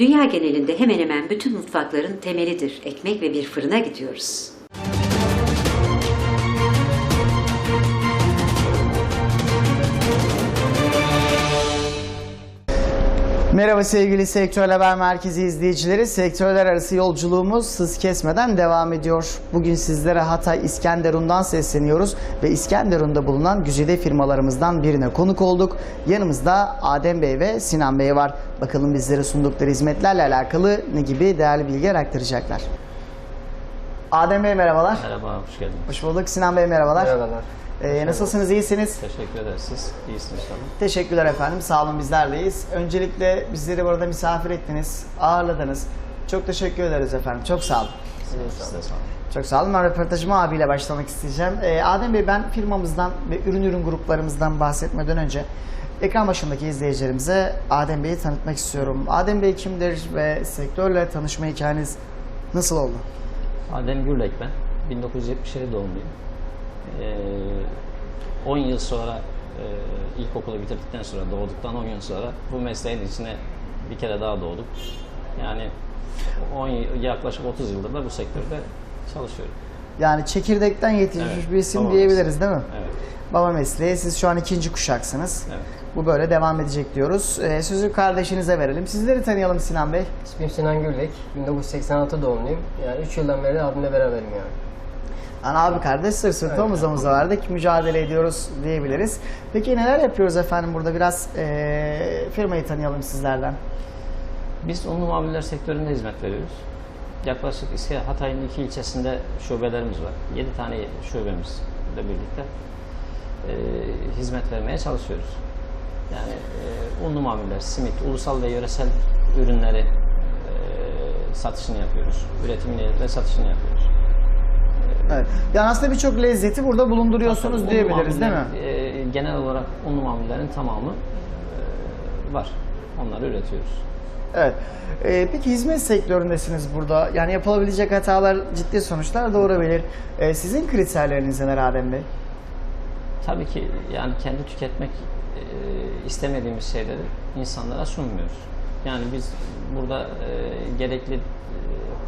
Dünya genelinde hemen hemen bütün mutfakların temelidir. Ekmek ve bir fırına gidiyoruz. Merhaba sevgili Sektör Haber Merkezi izleyicileri. Sektörler arası yolculuğumuz hız kesmeden devam ediyor. Bugün sizlere Hatay İskenderun'dan sesleniyoruz ve İskenderun'da bulunan güzide firmalarımızdan birine konuk olduk. Yanımızda Adem Bey ve Sinan Bey var. Bakalım bizlere sundukları hizmetlerle alakalı ne gibi değerli bilgiler aktaracaklar. Adem Bey merhabalar. Merhaba, hoş geldiniz. Hoş bulduk. Sinan Bey merhabalar. Merhabalar. Ee, nasılsınız? İyisiniz? Teşekkür ederiz. Siz iyisiniz inşallah. Teşekkürler efendim. Sağ olun bizler deyiz. Öncelikle bizleri burada misafir ettiniz, ağırladınız. Çok teşekkür ederiz efendim. Çok sağ olun. Siz de sağ olun. Çok sağ olun. Ben röportajıma abiyle başlamak isteyeceğim. Ee, Adem Bey ben firmamızdan ve ürün ürün gruplarımızdan bahsetmeden önce ekran başındaki izleyicilerimize Adem Bey'i tanıtmak istiyorum. Adem Bey kimdir ve sektörle tanışma hikayeniz nasıl oldu? Adem Gürlek ben. 1977 doğumluyum. Ee, 10 yıl sonra e, ilkokulu bitirdikten sonra, doğduktan 10 yıl sonra bu mesleğin içine bir kere daha doğduk. Yani 10 yıl- yaklaşık 30 yıldır da bu sektörde çalışıyorum. Yani çekirdekten yetişmiş Evet, bir isim baba diyebiliriz mesleği. değil mi? Evet, Baba mesleği. Siz şu an ikinci kuşaksınız. evet. Bu böyle devam edecek diyoruz. Ee, sözü kardeşinize verelim. Sizleri tanıyalım Sinan Bey. İsmim Sinan Gürlek. 1986 doğumluyum. Yani 3 yıldan beri abimle beraberim yani. Yani abi kardeş sırt sırta Evet. omuz omuza verdik. Mücadele ediyoruz diyebiliriz. Peki neler yapıyoruz efendim burada? Biraz ee, firmayı tanıyalım sizlerden. Biz unlu mamuller sektöründe hizmet veriyoruz. Yaklaşık İske Hatay'ın iki ilçesinde şubelerimiz var. 7 tane şubemizle birlikte e, hizmet vermeye çalışıyoruz. Yani e, unlu mamuller, simit, ulusal ve yöresel ürünleri e, satışını yapıyoruz. Üretimini ve satışını yapıyoruz. Evet. Yani aslında birçok lezzeti burada bulunduruyorsunuz Unlu diyebiliriz değil mi? mamuller, e, genel olarak unlu mamullerin tamamı e, var. Onları üretiyoruz. Evet. Ee, peki hizmet sektöründesiniz burada. Yani yapılabilecek hatalar ciddi sonuçlar doğurabilir. Ee, sizin kriterleriniz neler Adem Bey? Tabii ki yani kendi tüketmek e, istemediğimiz şeyleri insanlara sunmuyoruz. Yani biz burada e, gerekli e,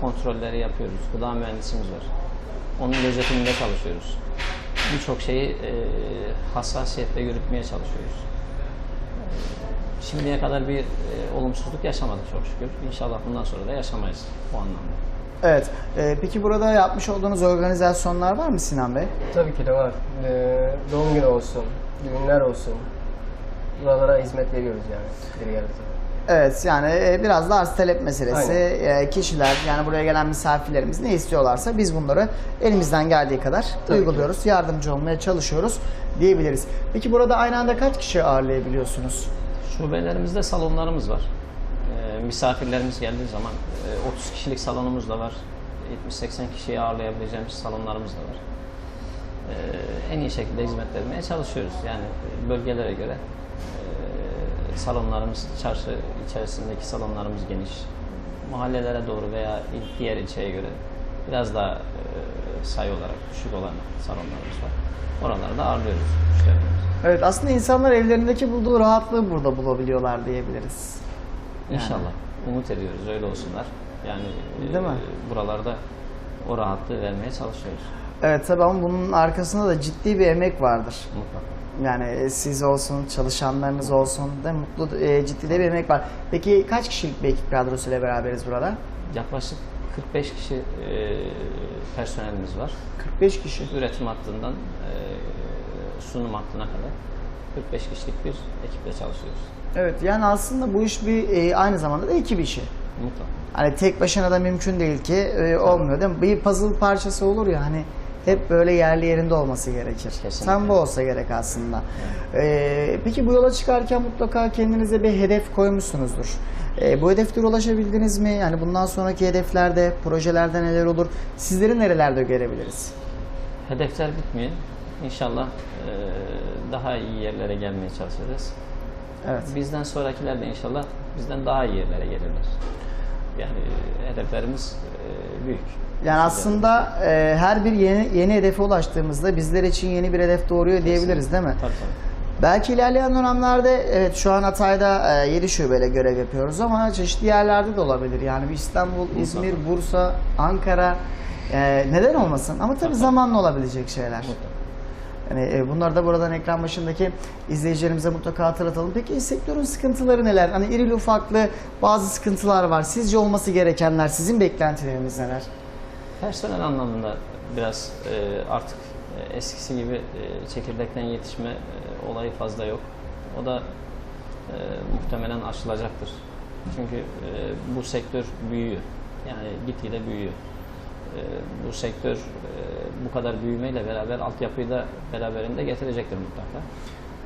kontrolleri yapıyoruz. Gıda mühendisimiz var. Onun gözetiminde çalışıyoruz. Birçok şeyi e, hassasiyetle yürütmeye çalışıyoruz. E, Şimdiye kadar bir e, olumsuzluk yaşamadık çok şükür. İnşallah bundan sonra da yaşamayız bu anlamda. Evet. Ee, peki burada yapmış olduğunuz organizasyonlar var mı Sinan Bey? Tabii ki de var. Ee, doğum günü olsun, düğünler olsun. Buralara hizmet veriyoruz yani. Evet yani e, biraz da arz talep meselesi. Aynen. E, Kişiler yani buraya gelen misafirlerimiz ne istiyorlarsa biz bunları elimizden geldiği kadar Tabii uyguluyoruz. Yardımcı olmaya çalışıyoruz diyebiliriz. Peki burada aynı anda kaç kişi ağırlayabiliyorsunuz? Şubelerimizde salonlarımız var. Ee, misafirlerimiz geldiği zaman e, 30 kişilik salonumuz da var. 70-80 kişiyi ağırlayabileceğimiz salonlarımız da var. En iyi şekilde hizmet vermeye çalışıyoruz. Yani e, bölgelere göre e, salonlarımız, çarşı içerisindeki salonlarımız geniş. Mahallelere doğru veya diğer ilçeye göre biraz daha e, sayı olarak düşük olan salonlarımız var. Oraları da ağırlıyoruz müşterilerimizi. Evet aslında insanlar evlerindeki bulduğu rahatlığı burada bulabiliyorlar diyebiliriz. İnşallah. Umut ediyoruz öyle olsunlar. Yani e, Değil mi? buralarda o rahatlığı vermeye çalışıyoruz. Evet tabii ama bunun arkasında da ciddi bir emek vardır. Mutlaka. Yani e, siz olsun, çalışanlarınız olsun da mutlu e, ciddi de bir emek var. Peki kaç kişilik bir ekip kadrosuyla beraberiz burada? Yaklaşık 45 kişi e, personelimiz var. 45 kişi. Üretim hattından e, sunum hattına kadar 45 kişilik bir ekiple çalışıyoruz. Evet yani aslında bu iş bir e, aynı zamanda da ekip işi. Mutlaka. Hani tek başına da mümkün değil ki e, olmuyor değil mi? Bir puzzle parçası olur ya hani hep böyle yerli yerinde olması gerekir. Kesinlikle. Tam bu olsa gerek aslında. E, peki bu yola çıkarken mutlaka kendinize bir hedef koymuşsunuzdur. E, bu hedeflere ulaşabildiniz mi? Yani bundan sonraki hedeflerde, projelerde neler olur? Sizleri nerelerde görebiliriz? Hedefler bitmiyor. İnşallah e, daha iyi yerlere gelmeye çalışacağız. Evet. Bizden sonrakiler de inşallah bizden daha iyi yerlere gelirler. Yani e, hedeflerimiz e, büyük. Yani aslında e, her bir yeni yeni hedefe ulaştığımızda bizler için yeni bir hedef doğuruyor diyebiliriz değil mi? Tabii tabii. Belki ilerleyen dönemlerde evet şu an Hatay'da 7 şubeyle görev yapıyoruz ama çeşitli yerlerde de olabilir. Yani bir İstanbul, İzmir, Bursa, Ankara e, neden olmasın? Ama tabii zamanla olabilecek şeyler. Yani e, bunları da buradan ekran başındaki izleyicilerimize mutlaka hatırlatalım. Peki sektörün sıkıntıları neler? Hani irili ufaklı bazı sıkıntılar var. Sizce olması gerekenler, sizin beklentileriniz neler? Personel anlamında biraz e, artık e, eskisi gibi e, çekirdekten yetişme e, olayı fazla yok. O da e, muhtemelen aşılacaktır. Çünkü e, bu sektör büyüyor. Yani gitgide büyüyor. E, bu sektör e, bu kadar büyümeyle beraber altyapıyı da beraberinde getirecektir mutlaka.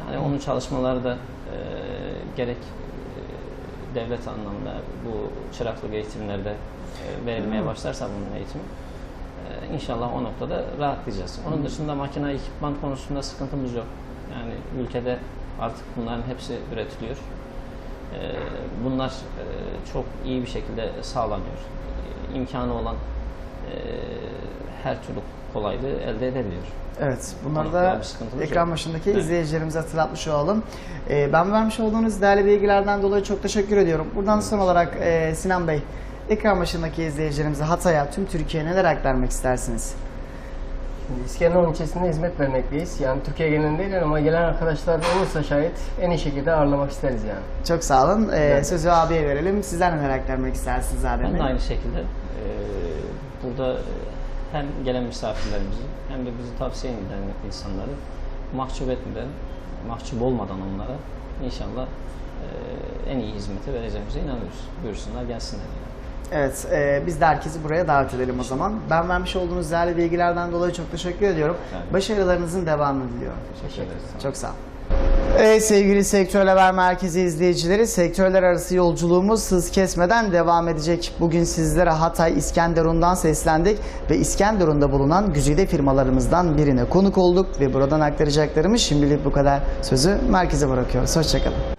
Yani onun çalışmaları da e, gerek e, devlet anlamında bu çıraklık eğitimlerde verilmeye başlarsa bunun eğitimi ee, İnşallah o noktada rahatlayacağız. Onun dışında makine ekipman konusunda sıkıntımız yok. Yani ülkede artık bunların hepsi üretiliyor. Ee, Bunlar çok iyi bir şekilde sağlanıyor. Ee, İmkanı olan her türlü kolaylığı elde edebiliyor. Evet, bunları da ekran başındaki Evet. izleyicilerimize hatırlatmış olalım. Ee, ben vermiş olduğunuz değerli bilgilerden dolayı çok teşekkür ediyorum. Buradan son olarak e, Sinan Bey, ekran başındaki izleyicilerimize Hatay'a, tüm Türkiye'ye neler aktarmak istersiniz? Şimdi İskenderun ilçesinde hizmet vermekteyiz. Yani Türkiye genelinde değil ama gelen arkadaşlar olursa şayet en iyi şekilde ağırlamak isteriz yani. Çok sağ olun. Ee, Evet. Sözü abiye verelim. Sizler neler aktarmak istersiniz Adem Ben de aynı şekilde e, burada e, hem gelen misafirlerimizi hem de bizi tavsiye eden insanları mahcup etmeden, mahcup olmadan onlara inşallah e, en iyi hizmeti vereceğimize inanıyoruz. Buyursunlar gelsinler. Yani. Evet, e, biz de herkesi buraya davet edelim o zaman. Ben vermiş olduğunuz değerli bilgilerden dolayı çok teşekkür ediyorum. Evet. Başarılarınızın devamını diliyorum. Teşekkür ederiz. Çok sağ olun. Evet sevgili Sektör Haber Merkezi izleyicileri, sektörler arası yolculuğumuz hız kesmeden devam edecek. Bugün sizlere Hatay İskenderun'dan seslendik ve İskenderun'da bulunan güzide firmalarımızdan birine konuk olduk ve buradan aktaracaklarımız şimdilik bu kadar. Sözü merkeze bırakıyoruz. Hoşçakalın.